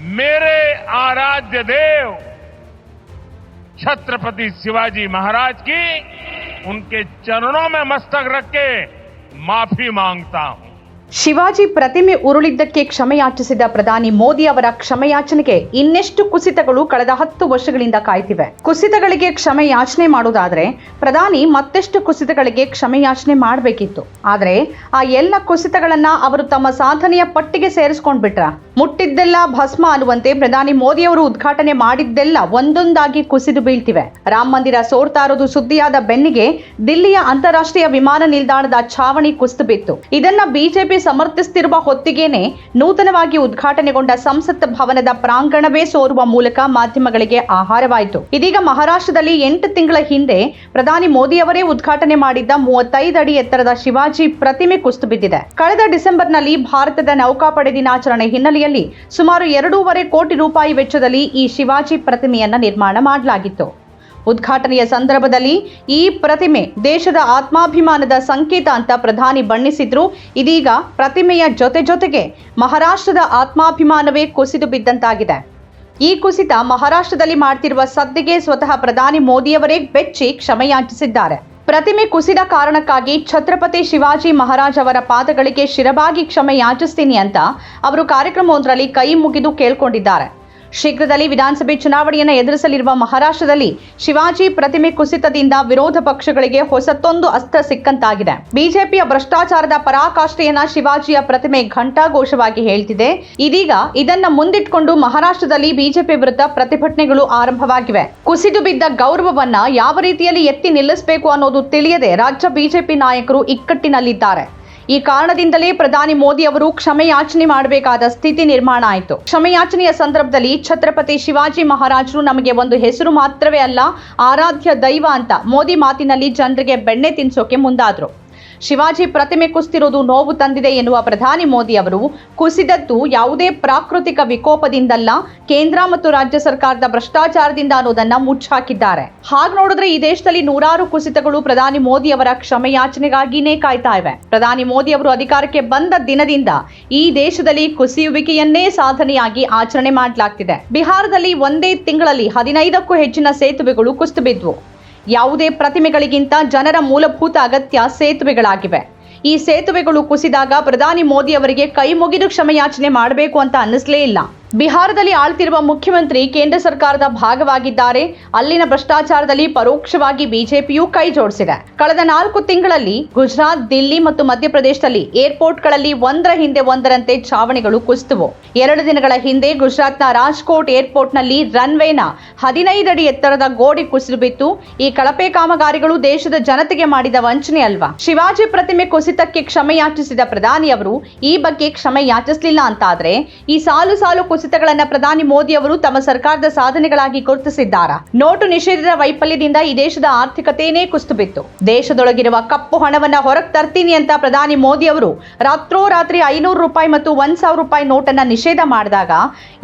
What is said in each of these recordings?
मेरे आराध्य देव, छत्रपति शिवाजी महाराज की, उनके चरणों में मस्तक रख के माफ़ी माँगता हूँ। ಶಿವಾಜಿ ಪ್ರತಿಮೆ ಉರುಳಿದ್ದಕ್ಕೆ ಕ್ಷಮೆಯಾಚಿಸಿದ ಪ್ರಧಾನಿ ಮೋದಿ ಅವರ ಕ್ಷಮೆಯಾಚನೆಗೆ ಇನ್ನೆಷ್ಟು ಕುಸಿತಗಳು ಕಳೆದ ಹತ್ತು ವರ್ಷಗಳಿಂದ ಕಾಯ್ತಿವೆ. ಕುಸಿತಗಳಿಗೆ ಕ್ಷಮೆ ಯಾಚನೆ ಮಾಡುವುದಾದ್ರೆ ಪ್ರಧಾನಿ ಮತ್ತೆಷ್ಟು ಕುಸಿತಗಳಿಗೆ ಕ್ಷಮೆಯಾಚನೆ ಮಾಡಬೇಕಿತ್ತು. ಆದ್ರೆ ಆ ಎಲ್ಲ ಕುಸಿತಗಳನ್ನ ಅವರು ತಮ್ಮ ಸಾಧನೆಯ ಪಟ್ಟಿಗೆ ಸೇರಿಸ್ಕೊಂಡ್ಬಿಟ್ರ. ಮುಟ್ಟಿದ್ದೆಲ್ಲ ಭಸ್ಮ ಅನ್ನುವಂತೆ ಪ್ರಧಾನಿ ಮೋದಿ ಅವರು ಉದ್ಘಾಟನೆ ಮಾಡಿದ್ದೆಲ್ಲ ಒಂದೊಂದಾಗಿ ಕುಸಿದು ಬೀಳ್ತಿವೆ. ರಾಮ ಮಂದಿರ ಸೋರ್ತಾ ಇರೋದು ಸುದ್ದಿಯಾದ ಬೆನ್ನಿಗೆ ದಿಲ್ಲಿಯ ಅಂತಾರಾಷ್ಟ್ರೀಯ ವಿಮಾನ ನಿಲ್ದಾಣದ ಛಾವಣಿ ಕುಸಿದು ಬಿತ್ತು. ಇದನ್ನ ಬಿಜೆಪಿ ಸಮರ್ಥಿಸುತ್ತಿರುವ ಹೊತ್ತಿಗೇನೆ ನೂತನವಾಗಿ ಉದ್ಘಾಟನೆಗೊಂಡ ಸಂಸತ್ ಭವನದ ಪ್ರಾಂಗಣವೇ ಸೋರುವ ಮೂಲಕ ಮಾಧ್ಯಮಗಳಿಗೆ ಆಹಾರವಾಯಿತು. ಇದೀಗ ಮಹಾರಾಷ್ಟ್ರದಲ್ಲಿ ಎಂಟು ತಿಂಗಳ ಹಿಂದೆ ಪ್ರಧಾನಿ ಮೋದಿ ಅವರೇ ಉದ್ಘಾಟನೆ ಮಾಡಿದ್ದ ಮೂವತ್ತೈದು ಅಡಿ ಎತ್ತರದ ಶಿವಾಜಿ ಪ್ರತಿಮೆ ಕುಸ್ತುಬಿದ್ದಿದೆ ಕಳೆದ ಡಿಸೆಂಬರ್ನಲ್ಲಿ ಭಾರತದ ನೌಕಾಪಡೆ ದಿನಾಚರಣೆ ಹಿನ್ನೆಲೆಯಲ್ಲಿ ಸುಮಾರು ಎರಡೂವರೆ ಕೋಟಿ ರೂಪಾಯಿ ವೆಚ್ಚದಲ್ಲಿ ಈ ಶಿವಾಜಿ ಪ್ರತಿಮೆಯನ್ನ ನಿರ್ಮಾಣ ಮಾಡಲಾಗಿತ್ತು. ಉದ್ಘಾಟನೆಯ ಸಂದರ್ಭದಲ್ಲಿ ಈ ಪ್ರತಿಮೆ ದೇಶದ ಆತ್ಮಾಭಿಮಾನದ ಸಂಕೇತ ಅಂತ ಪ್ರಧಾನಿ ಬಣ್ಣಿಸಿದ್ರು. ಇದೀಗ ಪ್ರತಿಮೆಯ ಜೊತೆ ಜೊತೆಗೆ ಮಹಾರಾಷ್ಟ್ರದ ಆತ್ಮಾಭಿಮಾನವೇ ಕುಸಿದು ಬಿದ್ದಂತಾಗಿದೆ. ಈ ಕುಸಿತ ಮಹಾರಾಷ್ಟ್ರದಲ್ಲಿ ಮಾಡ್ತಿರುವ ಸದ್ದಿಗೆ ಸ್ವತಃ ಪ್ರಧಾನಿ ಮೋದಿಯವರೇ ಬೆಚ್ಚಿ ಕ್ಷಮೆಯಾಚಿಸಿದ್ದಾರೆ ಪ್ರತಿಮೆ ಕುಸಿದ ಕಾರಣಕ್ಕಾಗಿ ಛತ್ರಪತಿ ಶಿವಾಜಿ ಮಹಾರಾಜ್ ಅವರ ಪಾದಗಳಿಗೆ ಶಿರಬಾಗಿ ಕ್ಷಮೆ ಯಾಚಿಸ್ತೀನಿ ಅಂತ ಅವರು ಕಾರ್ಯಕ್ರಮವೊಂದರಲ್ಲಿ ಕೈ ಮುಗಿದು ಕೇಳ್ಕೊಂಡಿದ್ದಾರೆ. ಶೀಘ್ರದಲ್ಲಿ ವಿಧಾನಸಭೆ ಚುನಾವಣೆಯನ್ನು ಎದುರಿಸಲಿರುವ ಮಹಾರಾಷ್ಟ್ರದಲ್ಲಿ ಶಿವಾಜಿ ಪ್ರತಿಮೆ ಕುಸಿತದಿಂದ ವಿರೋಧ ಪಕ್ಷಗಳಿಗೆ ಹೊಸತೊಂದು ಅಸ್ತ್ರ ಸಿಕ್ಕಂತಾಗಿದೆ. ಬಿಜೆಪಿಯ ಭ್ರಷ್ಟಾಚಾರದ ಪರಾಕಾಷ್ಠೆಯನ್ನ ಶಿವಾಜಿಯ ಪ್ರತಿಮೆ ಘಂಟಾಘೋಷವಾಗಿ ಹೇಳ್ತಿದೆ. ಇದೀಗ ಇದನ್ನ ಮುಂದಿಟ್ಕೊಂಡು ಮಹಾರಾಷ್ಟ್ರದಲ್ಲಿ ಬಿಜೆಪಿ ವಿರುದ್ಧ ಪ್ರತಿಭಟನೆಗಳು ಆರಂಭವಾಗಿವೆ. ಕುಸಿದು ಬಿದ್ದ ಗೌರವವನ್ನ ಯಾವ ರೀತಿಯಲ್ಲಿ ಎತ್ತಿ ನಿಲ್ಲಿಸಬೇಕು ಅನ್ನೋದು ತಿಳಿಯದೆ ರಾಜ್ಯ ಬಿಜೆಪಿ ನಾಯಕರು ಇಕ್ಕಟ್ಟಿನಲ್ಲಿದ್ದಾರೆ. ಈ ಕಾರಣದಿಂದಲೇ ಪ್ರಧಾನಿ ಮೋದಿ ಅವರು ಕ್ಷಮೆಯಾಚನೆ ಮಾಡಬೇಕಾದ ಸ್ಥಿತಿ ನಿರ್ಮಾಣ ಆಯಿತು. ಕ್ಷಮೆಯಾಚನೆಯ ಸಂದರ್ಭದಲ್ಲಿ ಛತ್ರಪತಿ ಶಿವಾಜಿ ಮಹಾರಾಜರು ನಮಗೆ ಒಂದು ಹೆಸರು ಮಾತ್ರವೇ ಅಲ್ಲ, ಆರಾಧ್ಯ ದೈವ ಅಂತ ಮೋದಿ ಮಾತಿನಲ್ಲಿ ಜನರಿಗೆ ಬೆಣ್ಣೆ ತಿನ್ಸೋಕೆ ಮುಂದಾದ್ರು. ಶಿವಾಜಿ ಪ್ರತಿಮೆ ಕುಸ್ತಿರೋದು ನೋವು ತಂದಿದೆ ಎನ್ನುವ ಪ್ರಧಾನಿ ಮೋದಿ ಅವರು ಕುಸಿದದ್ದು ಯಾವುದೇ ಪ್ರಾಕೃತಿಕ ವಿಕೋಪದಿಂದಲ್ಲ, ಕೇಂದ್ರ ಮತ್ತು ರಾಜ್ಯ ಸರ್ಕಾರದ ಭ್ರಷ್ಟಾಚಾರದಿಂದ ಅನ್ನೋದನ್ನ ಮುಚ್ಚಾಕಿದ್ದಾರೆ. ಹಾಗೆ ನೋಡಿದ್ರೆ ಈ ದೇಶದಲ್ಲಿ ನೂರಾರು ಕುಸಿತಗಳು ಪ್ರಧಾನಿ ಮೋದಿ ಅವರ ಕ್ಷಮೆಯಾಚನೆಗಾಗಿನೇ ಕಾಯ್ತಾ ಇವೆ. ಪ್ರಧಾನಿ ಮೋದಿ ಅವರು ಅಧಿಕಾರಕ್ಕೆ ಬಂದ ದಿನದಿಂದ ಈ ದೇಶದಲ್ಲಿ ಕುಸಿಯುವಿಕೆಯನ್ನೇ ಸಾಧನೆಯಾಗಿ ಆಚರಣೆ ಮಾಡಲಾಗ್ತಿದೆ. ಬಿಹಾರದಲ್ಲಿ ಒಂದೇ ತಿಂಗಳಲ್ಲಿ ಹದಿನೈದಕ್ಕೂ ಹೆಚ್ಚಿನ ಸೇತುವೆಗಳು ಕುಸಿದು ಬಿದ್ವು. ಯಾವುದೇ ಪ್ರತಿಮೆಗಳಿಗಿಂತ ಜನರ ಮೂಲಭೂತ ಅಗತ್ಯ ಸೇತುವೆಗಳಾಗಿವೆ. ಈ ಸೇತುವೆಗಳು ಕುಸಿದಾಗ ಪ್ರಧಾನಿ ಮೋದಿ ಅವರಿಗೆ ಕೈ ಮುಗಿದು ಕ್ಷಮೆಯಾಚನೆ ಮಾಡಬೇಕು ಅಂತ ಅನ್ನಿಸ್ಲೇ ಇಲ್ಲ. ಬಿಹಾರದಲ್ಲಿ ಆಳ್ತಿರುವ ಮುಖ್ಯಮಂತ್ರಿ ಕೇಂದ್ರ ಸರ್ಕಾರದ ಭಾಗವಾಗಿದ್ದಾರೆ. ಅಲ್ಲಿನ ಭ್ರಷ್ಟಾಚಾರದಲ್ಲಿ ಪರೋಕ್ಷವಾಗಿ ಬಿಜೆಪಿಯು ಕೈ ಜೋಡಿಸಿದೆ. ಕಳೆದ ನಾಲ್ಕು ತಿಂಗಳಲ್ಲಿ ಗುಜರಾತ್, ದಿಲ್ಲಿ ಮತ್ತು ಮಧ್ಯಪ್ರದೇಶದಲ್ಲಿ ಏರ್ಪೋರ್ಟ್ಗಳಲ್ಲಿ ಒಂದರ ಹಿಂದೆ ಒಂದರಂತೆ ಛಾವಣಿಗಳು ಕುಸಿತುವು. ಎರಡು ದಿನಗಳ ಹಿಂದೆ ಗುಜರಾತ್ನ ರಾಜ್ಕೋಟ್ ಏರ್ಪೋರ್ಟ್ನಲ್ಲಿ ರನ್ವೇನ ಹದಿನೈದು ಅಡಿ ಎತ್ತರದ ಗೋಡೆ ಕುಸಿದು ಬಿತ್ತು. ಈ ಕಳಪೆ ಕಾಮಗಾರಿಗಳು ದೇಶದ ಜನತೆಗೆ ಮಾಡಿದ ವಂಚನೆ ಅಲ್ವಾ? ಶಿವಾಜಿ ಪ್ರತಿಮೆ ಕುಸಿತಕ್ಕೆ ಕ್ಷಮೆ ಯಾಚಿಸಿದ ಪ್ರಧಾನಿ ಅವರು, ಈ ಬಗ್ಗೆ ಕ್ಷಮೆ ಯಾಚಿಸಲಿಲ್ಲ ಅಂತಾದ್ರೆ, ಈ ಸಾಲು ಸಾಲು ಕುಸಿತಗಳನ್ನ ಪ್ರಧಾನಿ ಮೋದಿ ಅವರು ತಮ್ಮ ಸರ್ಕಾರದ ಸಾಧನೆಗಳಾಗಿ ಗುರುತಿಸಿದ್ದಾರಾ? ನೋಟು ನಿಷೇಧದ ವೈಫಲ್ಯದಿಂದ ಈ ದೇಶದ ಆರ್ಥಿಕತೆಯೇ ಕುಸಿದು ಬಿತ್ತು ದೇಶದೊಳಗಿರುವ ಕಪ್ಪು ಹಣವನ್ನ ಹೊರಗೆ ತರ್ತೀನಿ ಅಂತ ಪ್ರಧಾನಿ ಮೋದಿ ಅವರು ರಾತ್ರೋರಾತ್ರಿ ಐನೂರು ರೂಪಾಯಿ ಮತ್ತು ಒಂದ್ ಸಾವಿರ ರೂಪಾಯಿ ನೋಟನ್ನ ನಿಷೇಧ ಮಾಡಿದಾಗ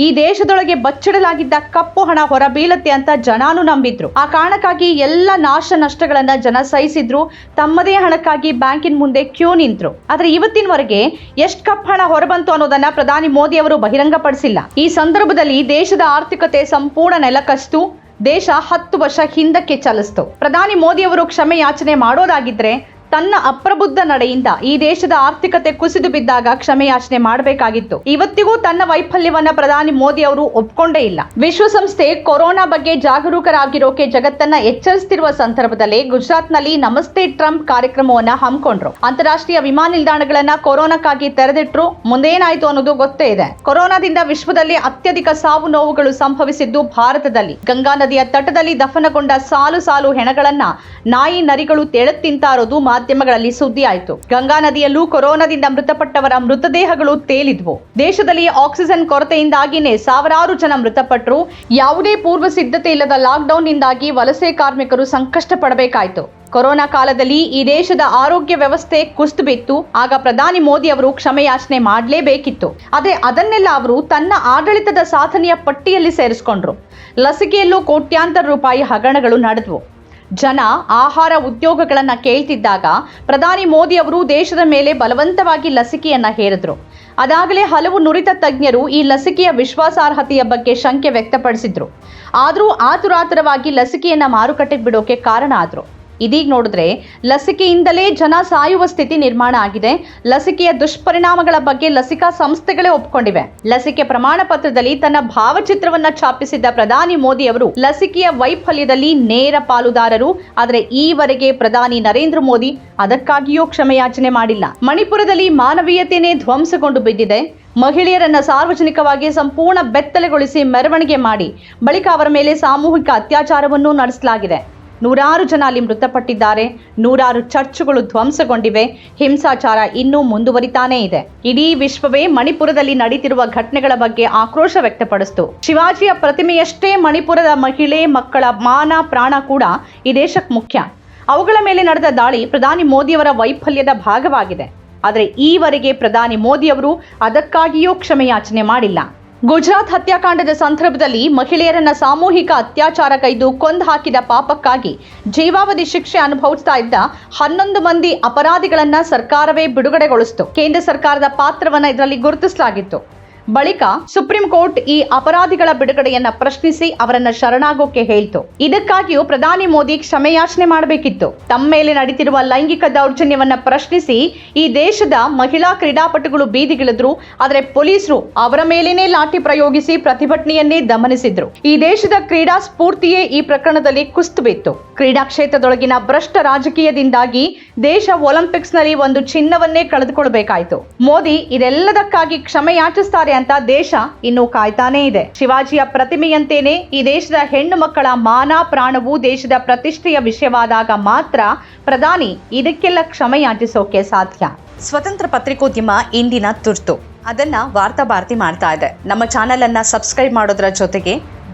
ಈ ದೇಶದೊಳಗೆ ಬಚ್ಚಿಡಲಾಗಿದ್ದ ಕಪ್ಪು ಹಣ ಹೊರಬೀಳತ್ತೆ ಅಂತ ಜನಾನು ನಂಬಿದ್ರು. ಆ ಕಾರಣಕ್ಕಾಗಿ ಎಲ್ಲ ನಾಶ ನಷ್ಟಗಳನ್ನ ಜನ ಸಹಿಸಿದ್ರು. ತಮ್ಮದೇ ಹಣಕ್ಕಾಗಿ ಬ್ಯಾಂಕಿನ ಮುಂದೆ ಕ್ಯೂ ನಿಂತ್ರು. ಆದ್ರೆ ಇವತ್ತಿನವರೆಗೆ ಎಷ್ಟು ಕಪ್ಪು ಹಣ ಹೊರಬಂತು ಅನ್ನೋದನ್ನ ಪ್ರಧಾನಿ ಮೋದಿ ಅವರು ಬಹಿರಂಗಪಡಿಸಿಲ್ಲ. ಈ ಸಂದರ್ಭದಲ್ಲಿ ದೇಶದ ಆರ್ಥಿಕತೆ ಸಂಪೂರ್ಣ ನೆಲಕಷ್ಟು ದೇಶ ಹತ್ತು ವರ್ಷ ಹಿಂದಕ್ಕೆ ಚಲಿಸ್ತು. ಪ್ರಧಾನಿ ಮೋದಿ ಅವರು ಕ್ಷಮೆ ಯಾಚನೆ ಮಾಡೋದಾಗಿದ್ರೆ ತನ್ನ ಅಪ್ರಬುದ್ಧ ನಡೆಯಿಂದ ಈ ದೇಶದ ಆರ್ಥಿಕತೆ ಕುಸಿದು ಬಿದ್ದಾಗ ಕ್ಷಮೆಯಾಚನೆ ಮಾಡಬೇಕಾಗಿತ್ತು. ಇವತ್ತಿಗೂ ತನ್ನ ವೈಫಲ್ಯವನ್ನ ಪ್ರಧಾನಿ ಮೋದಿ ಅವರು ಒಪ್ಕೊಂಡೇ ಇಲ್ಲ. ವಿಶ್ವಸಂಸ್ಥೆ ಕೊರೋನಾ ಬಗ್ಗೆ ಜಾಗರೂಕರಾಗಿರೋಕೆ ಜಗತ್ತನ್ನ ಎಚ್ಚರಿಸುತ್ತಿರುವ ಸಂದರ್ಭದಲ್ಲಿ ಗುಜರಾತ್ನಲ್ಲಿ ನಮಸ್ತೆ ಟ್ರಂಪ್ ಕಾರ್ಯಕ್ರಮವನ್ನ ಹಮ್ಮಿಕೊಂಡ್ರು. ಅಂತಾರಾಷ್ಟ್ರೀಯ ವಿಮಾನ ನಿಲ್ದಾಣಗಳನ್ನ ಕೊರೋನಾಕ್ಕಾಗಿ ತೆರೆದಿಟ್ರು. ಮುಂದೇನಾಯ್ತು ಅನ್ನೋದು ಗೊತ್ತೇ ಇದೆ. ಕೊರೋನಾದಿಂದ ವಿಶ್ವದಲ್ಲಿ ಅತ್ಯಧಿಕ ಸಾವು ನೋವುಗಳು ಸಂಭವಿಸಿದ್ದು ಭಾರತದಲ್ಲಿ. ಗಂಗಾ ನದಿಯ ತಟದಲ್ಲಿ ದಫನಗೊಂಡ ಸಾಲು ಸಾಲು ಹೆಣಗಳನ್ನ ನಾಯಿ ನರಿಗಳು ತೆಳೆತ್ತಿಂತಾರೋದು ಮಾಧ್ಯಮಗಳಲ್ಲಿ ಸುದ್ದಿ ಆಯಿತು ಗಂಗಾ ನದಿಯಲ್ಲೂ ಕೊರೋನಾದಿಂದ ಮೃತಪಟ್ಟವರ ಮೃತದೇಹಗಳು ತೇಲಿದ್ವು. ದೇಶದಲ್ಲಿ ಆಕ್ಸಿಜನ್ ಕೊರತೆಯಿಂದಾಗಿನೇ ಸಾವಿರಾರು ಜನ ಮೃತಪಟ್ಟರು ಯಾವುದೇ ಪೂರ್ವ ಸಿದ್ಧತೆ ಇಲ್ಲದ ಲಾಕ್ಡೌನ್ನಿಂದಾಗಿ ವಲಸೆ ಕಾರ್ಮಿಕರು ಸಂಕಷ್ಟ ಪಡಬೇಕಾಯಿತು ಕೊರೋನಾ ಕಾಲದಲ್ಲಿ ಈ ದೇಶದ ಆರೋಗ್ಯ ವ್ಯವಸ್ಥೆ ಕುಸಿದು ಬಿತ್ತು. ಆಗ ಪ್ರಧಾನಿ ಮೋದಿ ಅವರು ಕ್ಷಮೆಯಾಚನೆ ಮಾಡಲೇಬೇಕಿತ್ತು. ಆದರೆ ಅದನ್ನೆಲ್ಲ ಅವರು ತನ್ನ ಆಡಳಿತದ ಸಾಧನೆಯ ಪಟ್ಟಿಯಲ್ಲಿ ಸೇರಿಸಿಕೊಂಡ್ರು. ಲಸಿಕೆಯಲ್ಲೂ ಕೋಟ್ಯಾಂತರ ರೂಪಾಯಿ ಹಗರಣಗಳು ನಡೆದವು. ಜನ ಆಹಾರ ಉದ್ಯೋಗಗಳನ್ನು ಕೇಳ್ತಿದ್ದಾಗ ಪ್ರಧಾನಿ ಮೋದಿ ಅವರು ದೇಶದ ಮೇಲೆ ಬಲವಂತವಾಗಿ ಲಸಿಕೆಯನ್ನು ಹೇರಿದ್ರು. ಅದಾಗಲೇ ಹಲವು ನುರಿತ ತಜ್ಞರು ಈ ಲಸಿಕೆಯ ವಿಶ್ವಾಸಾರ್ಹತೆಯ ಬಗ್ಗೆ ಶಂಕೆ ವ್ಯಕ್ತಪಡಿಸಿದ್ರು. ಆದರೂ ಆತುರಾತುರವಾಗಿ ಲಸಿಕೆಯನ್ನು ಮಾರುಕಟ್ಟೆಗೆ ಬಿಡೋಕೆ ಕಾರಣ ಆದ್ರು. ಇದೀಗ ನೋಡಿದ್ರೆ ಲಸಿಕೆಯಿಂದಲೇ ಜನ ಸಾಯುವ ಸ್ಥಿತಿ ನಿರ್ಮಾಣ ಆಗಿದೆ. ಲಸಿಕೆಯ ದುಷ್ಪರಿಣಾಮಗಳ ಬಗ್ಗೆ ಲಸಿಕಾ ಸಂಸ್ಥೆಗಳೇ ಒಪ್ಕೊಂಡಿವೆ. ಲಸಿಕೆ ಪ್ರಮಾಣ ಪತ್ರದಲ್ಲಿ ತನ್ನ ಭಾವಚಿತ್ರವನ್ನ ಛಾಪಿಸಿದ್ದ ಪ್ರಧಾನಿ ಮೋದಿ ಅವರು ಲಸಿಕೆಯ ವೈಫಲ್ಯದಲ್ಲಿ ನೇರ ಪಾಲುದಾರರು. ಆದರೆ ಈವರೆಗೆ ಪ್ರಧಾನಿ ನರೇಂದ್ರ ಮೋದಿ ಅದಕ್ಕಾಗಿಯೂ ಕ್ಷಮೆಯಾಚನೆ ಮಾಡಿಲ್ಲ. ಮಣಿಪುರದಲ್ಲಿ ಮಾನವೀಯತೆಯೇ ಧ್ವಂಸಗೊಂಡು ಬಿದ್ದಿದೆ. ಮಹಿಳೆಯರನ್ನ ಸಾರ್ವಜನಿಕವಾಗಿ ಸಂಪೂರ್ಣ ಬೆತ್ತಲೆಗೊಳಿಸಿ ಮೆರವಣಿಗೆ ಮಾಡಿ. ಬಳಿಕ ಅವರ ಮೇಲೆ ಸಾಮೂಹಿಕ ಅತ್ಯಾಚಾರವನ್ನು ನಡೆಸಲಾಗಿದೆ. ನೂರಾರು ಜನ ಅಲ್ಲಿ ಮೃತಪಟ್ಟಿದ್ದಾರೆ. ನೂರಾರು ಚರ್ಚ್ಗಳು ಧ್ವಂಸಗೊಂಡಿವೆ. ಹಿಂಸಾಚಾರ ಇನ್ನೂ ಮುಂದುವರಿತಾನೇ ಇದೆ. ಇಡೀ ವಿಶ್ವವೇ ಮಣಿಪುರದಲ್ಲಿ ನಡೀತಿರುವ ಘಟನೆಗಳ ಬಗ್ಗೆ ಆಕ್ರೋಶ ವ್ಯಕ್ತಪಡಿಸಿತು. ಶಿವಾಜಿಯ ಪ್ರತಿಮೆಯಷ್ಟೇ ಮಣಿಪುರದ ಮಹಿಳೆ, ಮಕ್ಕಳ ಮಾನ, ಪ್ರಾಣ ಕೂಡ ಈ ದೇಶಕ್ಕೆ ಮುಖ್ಯ. ಅವುಗಳ ಮೇಲೆ ನಡೆದ ದಾಳಿ ಪ್ರಧಾನಿ ಮೋದಿಯವರ ವೈಫಲ್ಯದ ಭಾಗವಾಗಿದೆ. ಆದರೆ ಈವರೆಗೆ ಪ್ರಧಾನಿ ಮೋದಿಯವರು ಅದಕ್ಕಾಗಿಯೂ ಕ್ಷಮೆಯಾಚನೆ ಮಾಡಿಲ್ಲ. ಗುಜರಾತ್ ಹತ್ಯಾಕಾಂಡದ ಸಂದರ್ಭದಲ್ಲಿ ಮಹಿಳೆಯರನ್ನ ಸಾಮೂಹಿಕ ಅತ್ಯಾಚಾರ ಕೈದು ಕೊಂದು ಹಾಕಿದ ಪಾಪಕ್ಕಾಗಿ ಜೀವಾವಧಿ ಶಿಕ್ಷೆ ಅನುಭವಿಸ್ತಾ ಇದ್ದ ಹನ್ನೊಂದು ಮಂದಿ ಅಪರಾಧಿಗಳನ್ನ ಸರ್ಕಾರವೇ ಬಿಡುಗಡೆಗೊಳಿಸಿತು. ಕೇಂದ್ರ ಸರ್ಕಾರದ ಪಾತ್ರವನ್ನ ಇದರಲ್ಲಿ ಗುರುತಿಸಲಾಗಿತ್ತು. ಬಳಿಕ ಸುಪ್ರೀಂ ಕೋರ್ಟ್ ಈ ಅಪರಾಧಿಗಳ ಬಿಡುಗಡೆಯನ್ನ ಪ್ರಶ್ನಿಸಿ ಅವರನ್ನ ಶರಣಾಗೋಕೆ ಹೇಳ್ತು. ಇದಕ್ಕಾಗಿಯೂ ಪ್ರಧಾನಿ ಮೋದಿ ಕ್ಷಮೆಯಾಚನೆ ಮಾಡಬೇಕಿತ್ತು. ತಮ್ಮ ಮೇಲೆ ನಡೀತಿರುವ ಲೈಂಗಿಕ ದೌರ್ಜನ್ಯವನ್ನ ಪ್ರಶ್ನಿಸಿ ಈ ದೇಶದ ಮಹಿಳಾ ಕ್ರೀಡಾಪಟುಗಳು ಬೀದಿಗಿಳಿದ್ರು. ಆದರೆ ಪೊಲೀಸರು ಅವರ ಮೇಲೇನೆ ಲಾಠಿ ಪ್ರಯೋಗಿಸಿ ಪ್ರತಿಭಟನೆಯನ್ನೇ ದಮನಿಸಿದ್ರು. ಈ ದೇಶದ ಕ್ರೀಡಾ ಸ್ಫೂರ್ತಿಯೇ ಈ ಪ್ರಕರಣದಲ್ಲಿ ಕುಸ್ತು ಬಿತ್ತು. ಕ್ರೀಡಾ ಕ್ಷೇತ್ರದೊಳಗಿನ ಭ್ರಷ್ಟ ರಾಜಕೀಯದಿಂದಾಗಿ ದೇಶ ಒಲಿಂಪಿಕ್ಸ್ನಲ್ಲಿ ಒಂದು ಚಿನ್ನವನ್ನೇ ಕಳೆದುಕೊಳ್ಳಬೇಕಾಯಿತು ಮೋದಿ ಇದೆಲ್ಲದಕ್ಕಾಗಿ ಕ್ಷಮೆ ಯಾಚಿಸ್ತಾರೆ ಅಂತ ದೇಶ ಇನ್ನು ಕಾಯ್ತಾನೇ ಇದೆ. ಶಿವಾಜಿಯ ಪ್ರತಿಮೆಯಂತೇನೆ ಈ ದೇಶದ ಹೆಣ್ಣು ಮಕ್ಕಳ ಮಾನ ಪ್ರಾಣವು ದೇಶದ ಪ್ರತಿಷ್ಠೆಯ ವಿಷಯವಾದಾಗ ಮಾತ್ರ ಪ್ರಧಾನಿ ಇದಕ್ಕೆಲ್ಲ ಕ್ಷಮೆಯಾಚಿಸೋಕೆ ಸಾಧ್ಯ. ಸ್ವತಂತ್ರ ಪತ್ರಿಕೋದ್ಯಮ ಇಂದಿನ ತುರ್ತು. ಅದನ್ನ ವಾರ್ತಾ ಭಾರತಿ ಮಾಡ್ತಾ ಇದೆ. ನಮ್ಮ ಚಾನೆಲ್ ಅನ್ನ ಸಬ್ಸ್ಕ್ರೈಬ್ ಮಾಡೋದ್ರ ಜೊತೆಗೆ